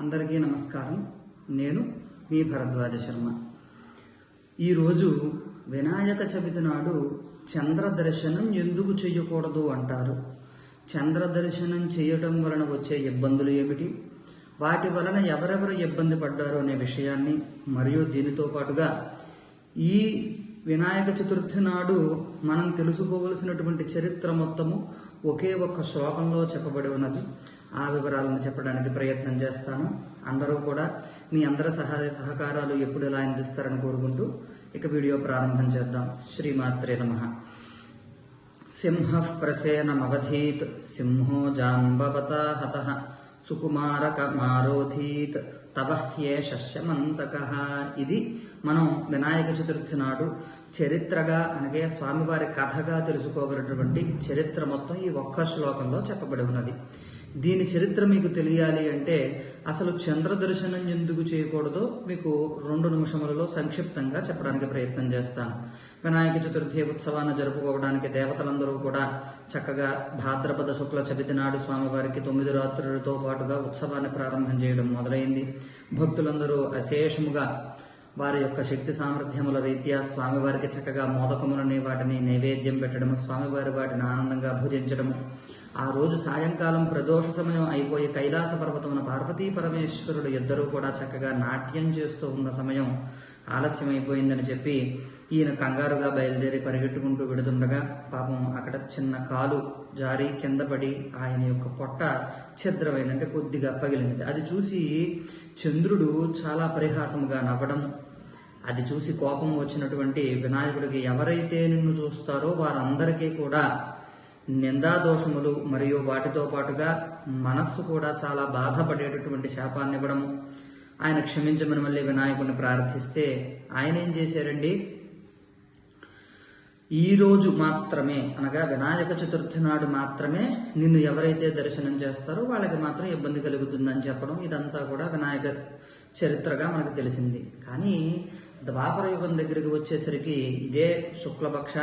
అందరికీ నమస్కారం. నేను మీ భరద్వాజ శర్మ. ఈరోజు వినాయక చవితి నాడు చంద్ర దర్శనం ఎందుకు చేయకూడదు అంటారు. చంద్ర దర్శనం చేయటం వలన వచ్చే ఇబ్బందులు ఏమిటి? వాటి వలన ఎవరెవరు ఇబ్బంది పడ్డారు అనే విషయాన్ని మరియు దీనితో పాటుగా ఈ వినాయక చతుర్థి నాడు మనం తెలుసుకోవలసినటువంటి చరిత్ర మొత్తము ఒకే ఒక్క శ్లోకంలో చెప్పబడి ఉన్నది. ఆ వివరాలను చెప్పడానికి ప్రయత్నం చేస్తాను. అందరూ కూడా మీ అందరి సహాయ సహకారాలు ఎప్పుడు ఎలా అందిస్తారని కోరుకుంటూ ఇక వీడియో ప్రారంభం చేద్దాం. శ్రీమాత్రే నమ. సింహ ప్రసేనమవధీత్ సింహో జాంబవత హత సుకుమారక మారోధీత్ తవ హ్యేషమంతక ఇది మనం వినాయక చతుర్థి నాడు చరిత్రగా అనగా స్వామివారి కథగా తెలుసుకోగలటువంటి చరిత్ర మొత్తం ఈ ఒక్క శ్లోకంలో చెప్పబడి ఉన్నది. దీని చరిత్ర మీకు తెలియాలి అంటే అసలు చంద్ర దర్శనం ఎందుకు చేయకూడదో మీకు రెండు నిమిషములలో సంక్షిప్తంగా చెప్పడానికి ప్రయత్నం చేస్తాను. వినాయక చతుర్థి ఉత్సవాన్ని జరుపుకోవడానికి దేవతలందరూ కూడా చక్కగా భాద్రపద శుక్ల చవితి నాడు స్వామివారికి తొమ్మిది రాత్రులతో పాటుగా ఉత్సవాన్ని ప్రారంభం చేయడం మొదలైంది. భక్తులందరూ అశేషముగా వారి యొక్క శక్తి సామర్థ్యముల రీత్యా స్వామివారికి చక్కగా మోదకములని వాటిని నైవేద్యం పెట్టడము స్వామివారి వాటిని ఆనందంగా భుజించడము ఆ రోజు సాయంకాలం ప్రదోష సమయం అయిపోయి కైలాస పర్వతమున పార్వతీ పరమేశ్వరుడు ఇద్దరూ కూడా చక్కగా నాట్యం చేస్తూ ఉన్న సమయం ఆలస్యం అయిపోయిందని చెప్పి ఈయన కంగారుగా బయలుదేరి పరిగెట్టుకుంటూ వెడుతుండగా పాపం అక్కడ చిన్న కాలు జారి కింద పడి ఆయన యొక్క పొట్ట ఛిద్రమైన అంటే కొద్దిగా పగిలింది. అది చూసి చంద్రుడు చాలా పరిహాసముగా నవ్వడం అది చూసి కోపం వచ్చినటువంటి వినాయకుడికి ఎవరైతే నిన్ను చూస్తారో వారందరికీ కూడా నిందాదోషములు మరియు వాటితో పాటుగా మనస్సు కూడా చాలా బాధపడేటటువంటి శాపాన్ని ఇవ్వడము. ఆయన క్షమించమని మళ్ళీ వినాయకుడిని ప్రార్థిస్తే ఆయన ఏం చేశారండి? ఈ రోజు మాత్రమే అనగా వినాయక చతుర్థి నాడు మాత్రమే నిన్ను ఎవరైతే దర్శనం చేస్తారో వాళ్ళకి మాత్రం ఇబ్బంది కలుగుతుందని చెప్పడం ఇదంతా కూడా వినాయక చరిత్రగా మనకు తెలిసింది. కానీ ద్వాపర యుగం దగ్గరికి వచ్చేసరికి ఇదే శుక్లపక్ష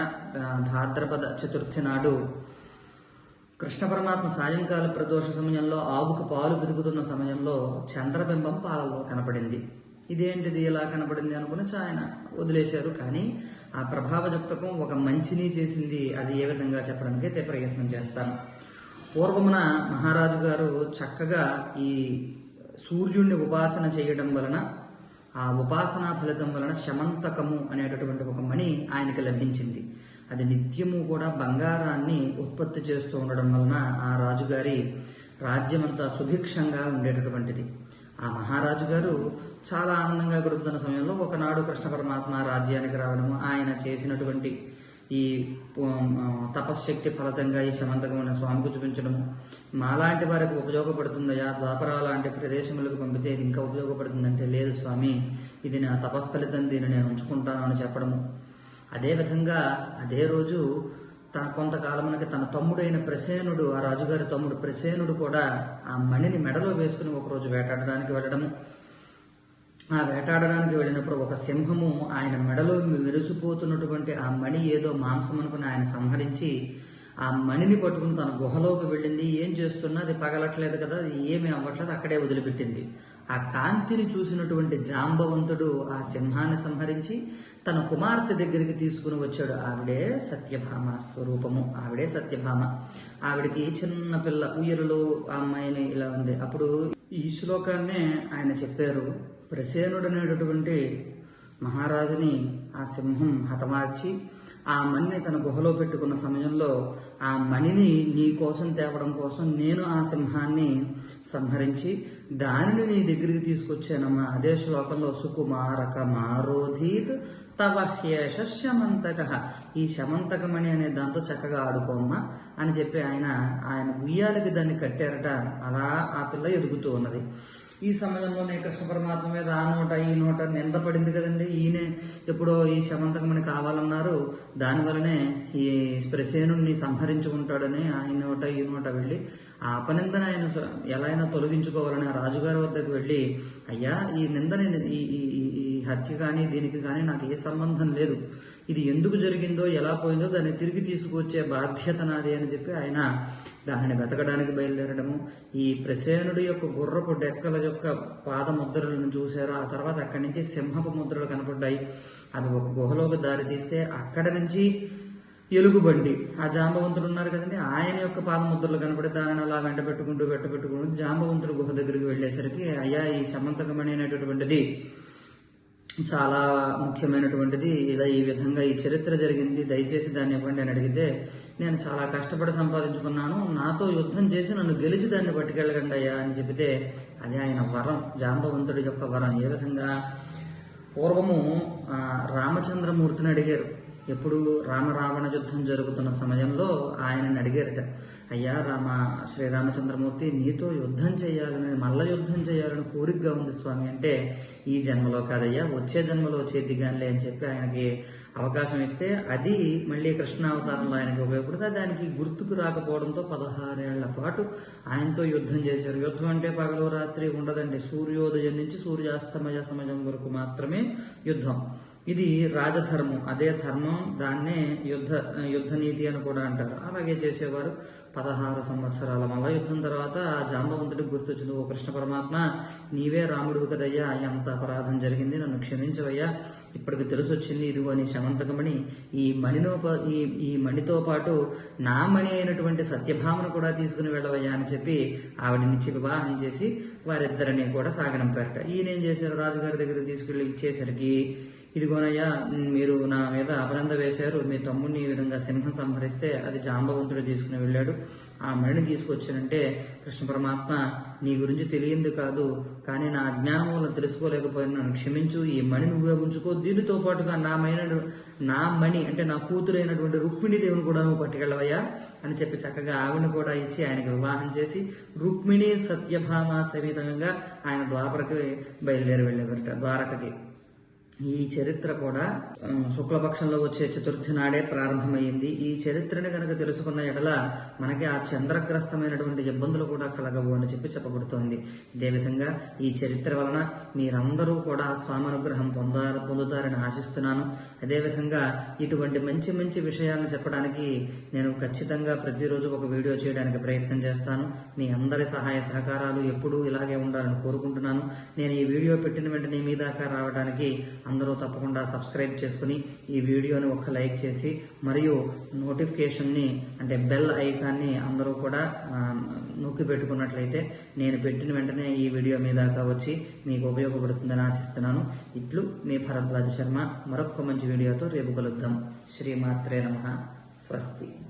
భాద్రపద చతుర్థి నాడు కృష్ణ పరమాత్మ సాయంకాల ప్రదోష సమయంలో ఆవుకు పాలు పెరుగుతున్న సమయంలో చంద్రబింబం పాలలో కనపడింది. ఇదేంటిది ఇలా కనపడింది అనుకుని ఆయన వదిలేశారు. కానీ ఆ ప్రభావ ప్రభావయుక్తకం ఒక మంచిని చేసింది. అది ఏ విధంగా చెప్పడానికి అయితే ప్రయత్నం చేస్తాను పూర్వమున మహారాజు గారు చక్కగా ఈ సూర్యుడిని ఉపాసన చేయడం వలన ఆ ఉపాసనా ఫలితం వలన శమంతకము అనేటటువంటి ఒక మణి ఆయనకి లభించింది. అది నిత్యము కూడా బంగారాన్ని ఉత్పత్తి చేస్తూ ఉండడం వలన ఆ రాజుగారి రాజ్యమంతా సుభిక్షంగా ఉండేటటువంటిది. ఆ మహారాజు గారు చాలా ఆనందంగా గడుపుతున్న సమయంలో ఒకనాడు కృష్ణ పరమాత్మ రాజ్యానికి రావడము ఆయన చేసినటువంటి ఈ తపశ్శక్తి ఫలితంగా ఈ శమంతకమైన స్వామికి చూపించడము. మాలాంటి వారికి ఉపయోగపడుతుందయా? ద్వాపరా లాంటి ప్రదేశములకు పంపితే ఇది ఇంకా ఉపయోగపడుతుందంటే లేదు స్వామి ఇది నా తపఫలితం దీన్ని నేను ఉంచుకుంటాను అని చెప్పడము. అదేవిధంగా అదే రోజు తన కొంతకాలమునకి తన తమ్ముడైన ప్రసేనుడు ఆ రాజుగారి తమ్ముడు ప్రసేనుడు కూడా ఆ మణిని మెడలో వేసుకుని ఒకరోజు వేటాడడానికి వెళ్ళడము. ఆ వేటాడడానికి వెళ్ళినప్పుడు ఒక సింహము ఆయన మెడలో మెరిసిపోతున్నటువంటి ఆ మణి ఏదో మాంసం అనుకుని ఆయన సంహరించి ఆ మణిని పట్టుకుని తన గుహలోకి వెళ్ళింది. ఏం చేస్తున్నా? అది పగలట్లేదు కదా అది ఏమీ అవ్వట్లేదు అక్కడే వదిలిపెట్టింది. ఆ కాంతిని చూసినటువంటి జాంబవంతుడు ఆ సింహాన్ని సంహరించి తన కుమార్తె దగ్గరికి తీసుకుని వచ్చాడు. ఆవిడే సత్యభామ స్వరూపము. ఆవిడే సత్యభామ. ఆవిడకి చిన్న పిల్ల ఉయ్యరులో ఆ అమ్మాయిని ఇలా ఉంది. అప్పుడు ఈ శ్లోకాన్నే ఆయన చెప్పారు. ప్రసేనుడు అనేటటువంటి మహారాజుని ఆ సింహం హతమార్చి ఆ మణిని తన గుహలో పెట్టుకున్న సమయంలో ఆ మణిని నీ కోసం తేవడం కోసం నేను ఆ సింహాన్ని సంహరించి దానిని నీ దగ్గరికి తీసుకొచ్చానమ్మా. అదే శ్లోకంలో సుకుమారక మారోధీత్ తవ హ్యేష శమంతక. ఈ శమంతకమణి అనే దాంతో చక్కగా ఆడుకోమ్మా అని చెప్పి ఆయన ఆయన ఉయ్యాలకి దాన్ని కట్టారట. అలా ఆ పిల్ల ఎదుగుతూ ఉన్నది. ఈ సమయంలోనే కృష్ణ పరమాత్మ మీద ఆ నోట ఈ నోట నింద పడింది కదండి. ఈయనే ఎప్పుడో ఈ శమంతకమని కావాలన్నారు. దానివల్లనే ఈ ప్రసేనుడిని సంహరించుకుంటాడని ఆయన నోట ఈ నోట వెళ్ళి ఆ అపనిందన ఆయన ఎలా అయినా తొలగించుకోవాలని రాజుగారి వద్దకు వెళ్ళి అయ్యా ఈ నిందని ఈ- ఈ హత్య కానీ దీనికి కానీ నాకు ఏ సంబంధం లేదు. ఇది ఎందుకు జరిగిందో ఎలా పోయిందో దాన్ని తిరిగి తీసుకువచ్చే బాధ్యత నాది అని చెప్పి ఆయన దానిని వెతకడానికి బయలుదేరడము. ఈ ప్రసేనుడి యొక్క గుర్రపు డెక్కల యొక్క పాద ముద్రలను చూశారు. ఆ తర్వాత అక్కడి నుంచి సింహపు ముద్రలు కనపడ్డాయి. అవి ఒక గుహలోకి దారి తీస్తే అక్కడ నుంచి ఎలుగుబండి ఆ జాంబవంతుడు ఉన్నారు కదండి ఆయన యొక్క పాదముద్రలు కనపడి దానిని అలా వెంట పెట్టుకుంటూ వెంట పెట్టుకుంటూ జాంబవంతుడు గుహ దగ్గరికి వెళ్ళేసరికి అయ్యా ఈ సమంతకమణి అనేటటువంటిది చాలా ముఖ్యమైనటువంటిది. ఇలా ఈ విధంగా ఈ చరిత్ర జరిగింది. దయచేసి దాన్ని ఇవ్వండి అని అడిగితే నేను చాలా కష్టపడి సంపాదించుకున్నాను. నాతో యుద్ధం చేసి నన్ను గెలిచి దాన్ని పట్టుకెళ్ళకండి అయ్యా అని చెబితే అది ఆయన వరం. జాంబవంతుడి యొక్క వరం. ఏ విధంగా? పూర్వము రామచంద్రమూర్తిని అడిగారు. ఎప్పుడు రామరావణ యుద్ధం జరుగుతున్న సమయంలో ఆయనని అడిగారట అయ్యా రామ శ్రీరామచంద్రమూర్తి నీతో యుద్ధం చేయాలని మల్ల యుద్ధం చేయాలని కోరికగా ఉంది స్వామి అంటే ఈ జన్మలో కాదయ్యా వచ్చే జన్మలో చేద్దిగానిలే అని చెప్పి ఆయనకి అవకాశం ఇస్తే అది మళ్ళీ కృష్ణావతారంలో ఆయనకి ఉపయోగపడుతుంది. దానికి గుర్తుకు రాకపోవడంతో పదహారేళ్ళ పాటు ఆయనతో యుద్ధం చేశారు. యుద్ధం అంటే పగలు రాత్రి ఉండదండి. సూర్యోదయం నుంచి సూర్యాస్తమయ సమయం వరకు మాత్రమే యుద్ధం. ఇది రాజధర్మం. అదే ధర్మం దాన్నే యుద్ధ యుద్ధ నీతి అని కూడా అంటారు. అలాగే చేసేవారు పదహారు సంవత్సరాల మల్ల యుద్ధం తర్వాత ఆ జాంబవంతుడికి గుర్తొచ్చింది ఓ కృష్ణ పరమాత్మ నీవే రాముడు కదయ్యా ఎంత అపరాధం జరిగింది నన్ను క్షమించవయ్యా. ఇప్పటికి తెలిసొచ్చింది ఇదిగో నీ శమంతకమణి. ఈ మణిలో ఈ ఈ మణితో పాటు నా మణి అయినటువంటి సత్యభామను కూడా తీసుకుని వెళ్ళవయ్యా అని చెప్పి ఆవిడనిచ్చి వివాహం చేసి వారిద్దరిని కూడా సాగనంపారట. ఈయన ఏం చేశారు? రాజుగారి దగ్గర తీసుకెళ్ళి ఇచ్చేసరికి ఇదిగోనయ్యా మీరు నా మీద అపనంద వేశారు. మీ తమ్ముడిని ఈ విధంగా సింహం సంహరిస్తే అది జాంబవంతుడు తీసుకుని వెళ్ళాడు. ఆ మణిని తీసుకొచ్చానంటే కృష్ణ పరమాత్మ నీ గురించి తెలియంది కాదు కానీ నా అజ్ఞానం వల్ల తెలుసుకోలేకపోయినా నన్ను క్షమించు. ఈ మణిని నువ్వే ఉంచుకో. దీనితో పాటుగా నా మైన నా మణి అంటే నా కూతురైనటువంటి రుక్మిణి దేవుని కూడా నువ్వు పట్టుకెళ్ళవయ్యా అని చెప్పి చక్కగా ఆవిడని కూడా ఇచ్చి ఆయనకి వివాహం చేసి రుక్మిణి సత్యభామ సమేతంగా ఆయన ద్వాపరకి బయలుదేరి వెళ్ళేవారట ద్వారకకి. ఈ చరిత్ర కూడా శుక్లపక్షంలో వచ్చే చతుర్థి నాడే ప్రారంభమైంది. ఈ చరిత్రని కనుక తెలుసుకున్న ఎడల మనకి ఆ చంద్రగ్రస్తమైనటువంటి ఇబ్బందులు కూడా కలగవు అని చెప్పి చెప్పబడుతోంది. ఇదేవిధంగా ఈ చరిత్ర వలన మీరందరూ కూడా స్వామనుగ్రహం పొందారు పొందుతారని ఆశిస్తున్నాను. అదేవిధంగా ఇటువంటి మంచి మంచి విషయాలను చెప్పడానికి నేను ఖచ్చితంగా ప్రతిరోజు ఒక వీడియో చేయడానికి ప్రయత్నం చేస్తాను. మీ అందరి సహాయ సహకారాలు ఎప్పుడూ ఇలాగే ఉండాలని కోరుకుంటున్నాను. నేను ఈ వీడియో పెట్టిన వెంటనే మీ దాకా రావడానికి అందరూ తప్పకుండా సబ్స్క్రైబ్ చేసుకుని ఈ వీడియోని ఒక లైక్ చేసి మరియు నోటిఫికేషన్ని అంటే బెల్ ఐకాన్ని అందరూ కూడా నొక్కి పెట్టుకున్నట్లయితే నేను పెట్టిన వెంటనే ఈ వీడియో మీ దాకా వచ్చి మీకు ఉపయోగపడుతుందని ఆశిస్తున్నాను. ఇట్లు మీ భరద్వాజ శర్మ. మరొక మంచి వీడియోతో రేపు కలుద్దాం. శ్రీమాత్రే నమ. స్వస్తి.